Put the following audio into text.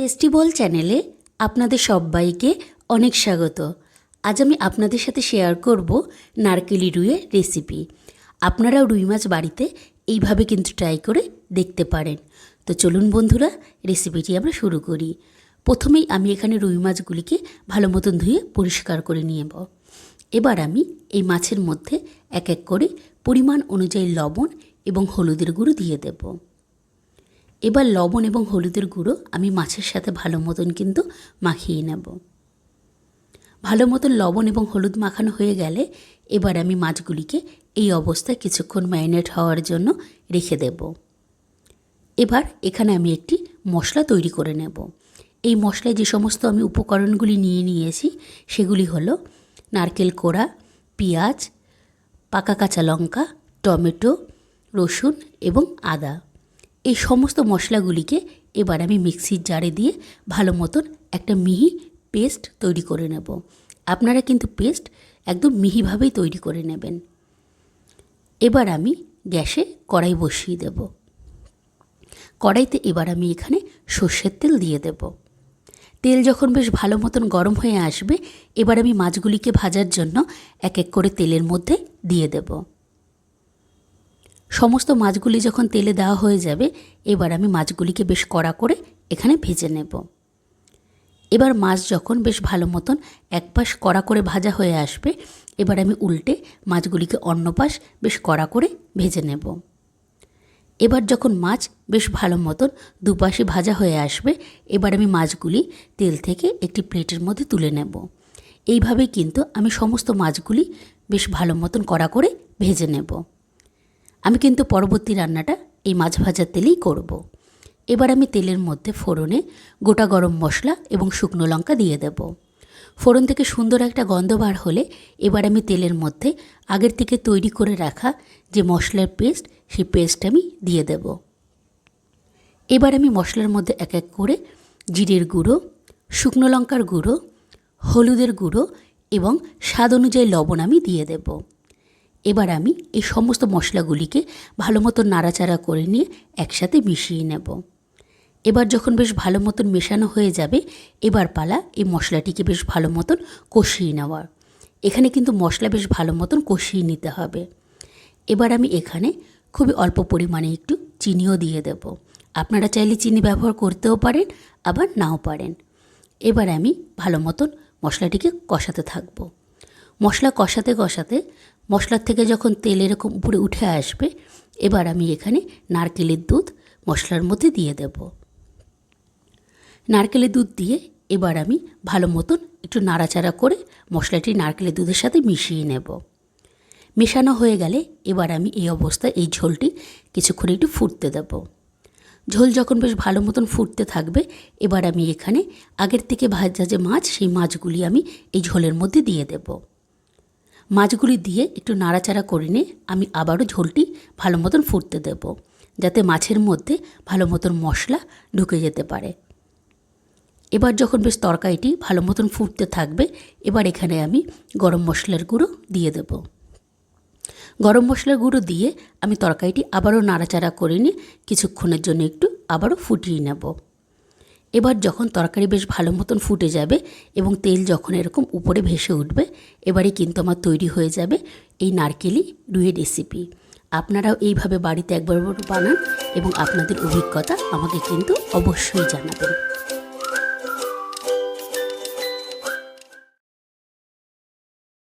টেস্টিবল চ্যানেলে আপনাদের সবাইকে অনেক স্বাগত। আজ আমি আপনাদের সাথে শেয়ার করব নারকেলি রুইয়ের রেসিপি। আপনারাও রুই মাছ বাড়িতে এইভাবে কিন্তু ট্রাই করে দেখতে পারেন। তো চলুন বন্ধুরা, রেসিপিটি আমরা শুরু করি। প্রথমেই আমি এখানে রুই মাছগুলিকে ভালো মতন ধুয়ে পরিষ্কার করে নিয়ে নেব এবার আমি এই মাছের মধ্যে এক এক করে পরিমাণ অনুযায়ী লবণ এবং হলুদের গুঁড়ো দিয়ে দেবো। এবার লবণ এবং হলুদের গুঁড়ো আমি মাছের সাথে ভালো মতন কিন্তু মাখিয়ে নেব। ভালো মতন লবণ এবং হলুদ মাখানো হয়ে গেলে এবার আমি মাছগুলিকে এই অবস্থায় কিছুক্ষণ ম্যারিনেট হওয়ার জন্য রেখে দেব। এবার এখানে আমি একটি মশলা তৈরি করে নেব। এই মশলায় যে সমস্ত আমি উপকরণগুলি নিয়ে নিয়েছি সেগুলি হলো নারকেল কোড়া, পেঁয়াজ, পাকা কাঁচা লঙ্কা, টমেটো, রসুন এবং আদা। এই সমস্ত মশলাগুলিকে এবার আমি মিক্সির জারে দিয়ে ভালো মতন একটা মিহি পেস্ট তৈরি করে নেব। আপনারা কিন্তু পেস্ট একদম মিহিভাবেই তৈরি করে নেবেন। এবার আমি গ্যাসে কড়াই বসিয়ে দেব। কড়াইতে এবার আমি এখানে সর্ষের তেল দিয়ে দেব। তেল যখন বেশ ভালো মতন গরম হয়ে আসবে, এবার আমি মাছগুলিকে ভাজার জন্য এক এক করে তেলের মধ্যে দিয়ে দেবো। সমস্ত মাছগুলি যখন তেলে দেওয়া হয়ে যাবে, এবার আমি মাছগুলিকে বেশ কড়া করে এখানে ভেজে নেব। এবার মাছ যখন বেশ ভালো মতন এক পাশ কড়া করে ভাজা হয়ে আসবে, এবার আমি উল্টে মাছগুলিকে অন্য পাশ বেশ কড়া করে ভেজে নেব। এবার যখন মাছ বেশ ভালো মতন দুপাশে ভাজা হয়ে আসবে, এবার আমি মাছগুলি তেল থেকে একটি প্লেটের মধ্যে তুলে নেব। এইভাবে কিন্তু আমি সমস্ত মাছগুলি বেশ ভালো মতন কড়া করে ভেজে নেব। আমি কিন্তু পরবর্তী রান্নাটা এই মাছ ভাজার তেলেই করব। এবার আমি তেলের মধ্যে ফোড়নে গোটা গরম মশলা এবং শুকনো লঙ্কা দিয়ে দেব। ফোড়ন থেকে সুন্দর একটা গন্ধ বার হলে এবার আমি তেলের মধ্যে আগের থেকে তৈরি করে রাখা যে মশলার পেস্ট, সেই পেস্ট আমি দিয়ে দেব। এবার আমি মশলার মধ্যে এক এক করে জিরের গুঁড়ো, শুকনো লঙ্কার গুঁড়ো, হলুদের গুঁড়ো এবং স্বাদ অনুযায়ী লবণ আমি দিয়ে দেবো। এবার আমি এই সমস্ত মশলাগুলিকে ভালো মতো নাড়াচাড়া করে নিয়ে একসাথে মিশিয়ে নেব। এবার যখন বেশ ভালো মতন মেশানো হয়ে যাবে, এবার পালা এই মশলাটিকে বেশ ভালো মতন কষিয়ে নেওয়ার। এখানে কিন্তু মশলা বেশ ভালো মতন কষিয়ে নিতে হবে। এবার আমি এখানে খুবই অল্প পরিমাণে একটু চিনিও দিয়ে দেব। আপনারা চাইলে চিনি ব্যবহার করতেও পারেন, আবার নাও পারেন। এবার আমি ভালো মতন মশলাটিকে কষাতে থাকব। মশলা কষাতে কষাতে মশলার থেকে যখন তেল এরকম উপরে উঠে আসবে, এবার আমি এখানে নারকেলের দুধ মশলার মধ্যে দিয়ে দেব। নারকেলের দুধ দিয়ে এবার আমি ভালো মতন একটু নাড়াচাড়া করে মশলাটি নারকেলের দুধের সাথে মিশিয়ে নেব। মেশানো হয়ে গেলে এবার আমি এই অবস্থায় এই ঝোলটি কিছুক্ষণ একটু ফুটতে দেব। ঝোল যখন বেশ ভালো মতন ফুটতে থাকবে, এবার আমি এখানে আগের থেকে ভাজা যে মাছ, সেই মাছগুলি আমি এই ঝোলের মধ্যে দিয়ে দেবো। মাছগুলি দিয়ে একটু নাড়াচাড়া করে নিয়ে আমি আবারও ঝোলটি ভালো মতন ফুটতে দেব, যাতে মাছের মধ্যে ভালো মতন মশলা ঢুকে যেতে পারে। এবার যখন বেশ তরকারিটি ভালো মতন ফুটতে থাকবে, এবার এখানে আমি গরম মশলার গুঁড়ো দিয়ে দেব। গরম মশলার গুঁড়ো দিয়ে আমি তরকারিটি আবারও নাড়াচাড়া করে নিয়ে কিছুক্ষণের জন্য একটু আবারও ফুটিয়ে নেব। এবার যখন তরকারি বেশ ভালো মতন ফুটে যাবে এবং তেল যখন এরকম উপরে ভেসে উঠবে এবারে কিন্তু আমার তৈরি হয়ে যাবে এই নারকেলি রুইয়ের রেসিপি আপনারাও এইভাবে বাড়িতে একবার বানান এবং আপনাদের অভিজ্ঞতা আমাকে কিন্তু অবশ্যই জানাবেন।